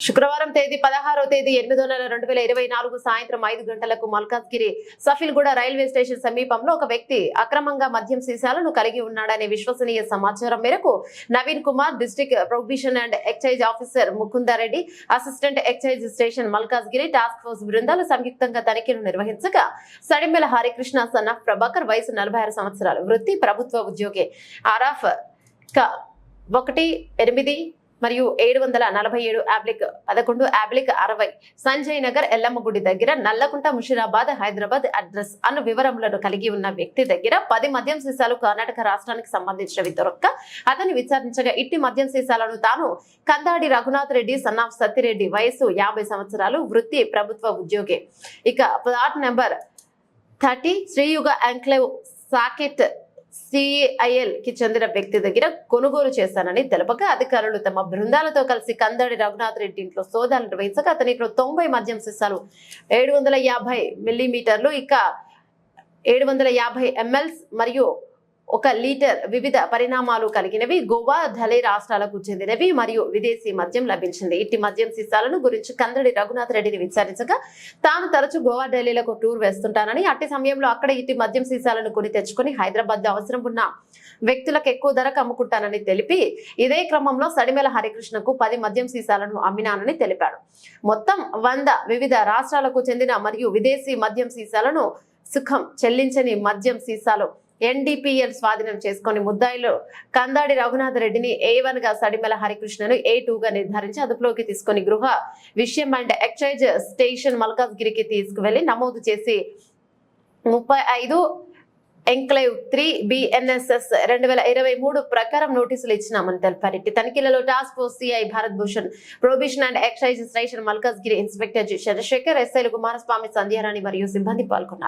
శుక్రవారం తేదీ పదహారో తేదీ ఎనిమిదో నెల రెండు వేల ఇరవై నాలుగు సాయంత్రం ఐదు గంటలకు మల్కాజ్గిరి సఫిల్గూడ రైల్వే స్టేషన్ సమీపంలో ఒక వ్యక్తి అక్రమంగా మద్యం సీసాలను కలిగి ఉన్నాడనే విశ్వసనీయ సమాచారం మేరకు Naveen Kumar district prohibition and excise officer Mukundareddy assistant excise station Malkajgiri task force బృందాలు సంయుక్తంగా తనిఖీలు నిర్వహించగా సడిమెల హరికృష్ణ సన్న ప్రభాకర్ వయసు నలభై ఆరు సంవత్సరాలు వృత్తి ప్రభుత్వ ఉద్యోగి ఆరాఫ్ ఒకటి ఎనిమిది మరియు ఏడు వందల నలభై ఏడు అబ్లిక్ పదకొండు అబ్లిక్ అరవై. సంజయ్ నగర్ ఎల్లమ్మ గుడి దగ్గర నల్లకుంట ముషిరాబాద్ హైదరాబాద్ అడ్రస్ అన్న వివరములను కలిగి ఉన్న వ్యక్తి దగ్గర పది మద్యం సీసాలు కర్ణాటక రాష్ట్రానికి సంబంధించినవి దొరక్క అతన్ని విచారించగా ఇట్టి మద్యం సీసాలను తాను కందాడి రఘునాథ్ రెడ్డి సన్నాఫ్ సత్తిరెడ్డి వయసు యాభై సంవత్సరాలు వృత్తి ప్రభుత్వ ఉద్యోగి. ఇక plot number thirty Sriyuga enclave Saket సిఐఎల్కి చెందిన వ్యక్తి దగ్గర కొనుగోలు చేశానని తెలపగా అధికారులు తమ బృందాలతో కలిసి కందడి రఘునాథ్ రెడ్డి ఇంట్లో సోదాలు నిర్వహించగా అతని ఇంట్లో తొంభై మద్యం సీసాలు ఏడు వందల యాభై మిల్లీమీటర్లు ఇక ఏడు వందల యాభై ఎంఎల్స్ మరియు ఒక లీటర్ వివిధ పరిణామాలు కలిగినవి. గోవా ఢలీ రాష్ట్రాలకు చెందినవి మరియు విదేశీ మద్యం లభించింది. ఇట్టి మద్యం సీసాలను గురించి కందడి రఘునాథ్ రెడ్డిని విచారించగా తాను తరచూ గోవా ఢిల్లీలకు టూర్ వేస్తుంటానని అట్టి సమయంలో అక్కడ ఇట్టి మద్యం సీసాలను కొని తెచ్చుకొని హైదరాబాద్ అవసరం ఉన్న వ్యక్తులకు ఎక్కువ ధరకు అమ్ముకుంటానని తెలిపి ఇదే క్రమంలో సడిమెల హరికృష్ణకు పది మద్యం సీసాలను అమ్మినానని తెలిపాడు. మొత్తం వంద వివిధ రాష్ట్రాలకు చెందిన మరియు విదేశీ మద్యం సీసాలను సుఖం చెల్లించని మద్యం సీసాలు ఎన్డీపీఎల్ స్వాధీనం చేసుకుని ముద్దాయిలు కందాడి రఘునాథ్ రెడ్డిని ఏ వన్గా సడిమల హరికృష్ణను ఏ టూ గా నిర్ధారించి అదుపులోకి తీసుకుని గృహ విషయం అండ్ ఎక్సైజ్ స్టేషన్ మల్కాజ్గిరికి తీసుకువెళ్ళి నమోదు చేసి ముప్పై ఐదు ఎంక్లేవ్ త్రీ బిఎన్ఎస్ఎస్ రెండు వేల ఇరవై మూడు ప్రకారం నోటీసులు ఇచ్చినామని తెలిపారు ఇట్టి తనిఖీలలో task force CI Bharat Bhushan prohibition and excise station Malkajgiri inspector G Chandrashekar ఎస్ఐలు కుమారస్వామి సంధ్యారాణి మరియు సిబ్బంది పాల్గొన్నారు.